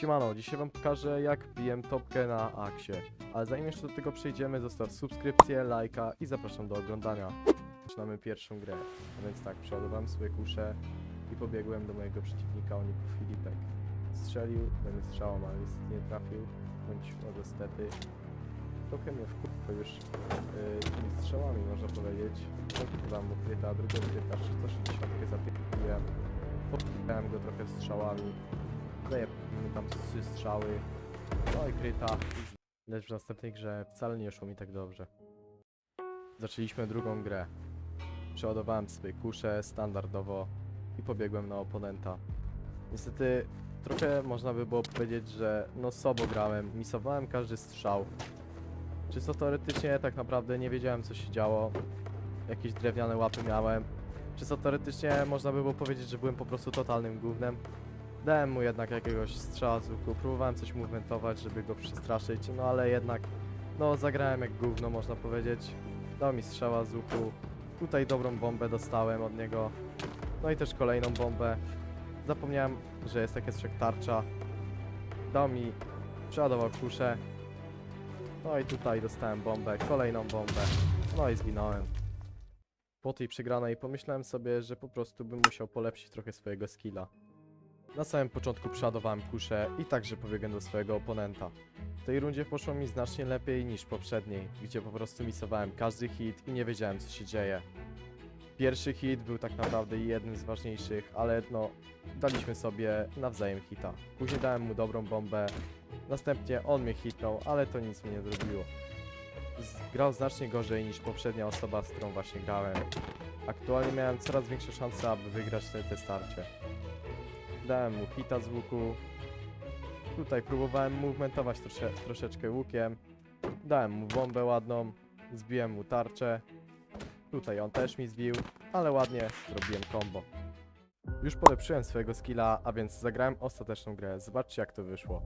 Siemano, dzisiaj wam pokażę jak bijem topkę na Aksie. Ale zanim jeszcze do tego przejdziemy, zostaw subskrypcję, lajka i zapraszam do oglądania. Zaczynamy pierwszą grę. A więc tak, przeładowałem swoje kusze i pobiegłem do mojego przeciwnika, o niku Filipek. Strzelił, będę strzałą, ale niestety nie trafił, bądź no niestety. Trochę mnie wkurzył już yy, tymi strzałami, można powiedzieć. Dam mu kryta, drugą kryta, 360 zapierdoliłem. Podpałem go trochę strzałami. Daję tam trzy strzały. No i kryta. Lecz w następnej grze wcale nie szło mi tak dobrze. Zaczęliśmy drugą grę. Przeładowałem sobie kuszę standardowo i pobiegłem na oponenta. Niestety trochę można by było powiedzieć, że no sobo grałem, misowałem każdy strzał. Czysto teoretycznie tak naprawdę nie wiedziałem co się działo. Jakieś drewniane łapy miałem. Czysto teoretycznie można by było powiedzieć, że byłem po prostu totalnym gównem. Dałem mu jednak jakiegoś strzała z łuku, próbowałem coś movementować, żeby go przestraszyć, no ale jednak, no zagrałem jak gówno można powiedzieć. Dał mi strzała z łuku, tutaj dobrą bombę dostałem od niego, no i też kolejną bombę. Zapomniałem, że jest takie jak tarcza. Dał mi, przeładował kuszę. No i tutaj dostałem bombę, kolejną bombę, no i zginąłem. Po tej przegranej pomyślałem sobie, że po prostu bym musiał polepszyć trochę swojego skilla. Na samym początku przeładowałem kuszę i także pobiegłem do swojego oponenta. W tej rundzie poszło mi znacznie lepiej niż poprzedniej, gdzie po prostu misowałem każdy hit i nie wiedziałem co się dzieje. Pierwszy hit był tak naprawdę jednym z ważniejszych, ale no, daliśmy sobie nawzajem hita. Później dałem mu dobrą bombę, następnie on mnie hitnął, ale to nic mi nie zrobiło. Grał znacznie gorzej niż poprzednia osoba, z którą właśnie grałem. Aktualnie miałem coraz większe szanse, aby wygrać te, te starcie. Dałem mu hita z łuku. Tutaj próbowałem movementować trosze, troszeczkę łukiem. Dałem mu bombę ładną. Zbiłem mu tarczę. Tutaj on też mi zbił, ale ładnie zrobiłem combo. Już polepszyłem swojego skilla, a więc zagrałem ostateczną grę. Zobaczcie jak to wyszło.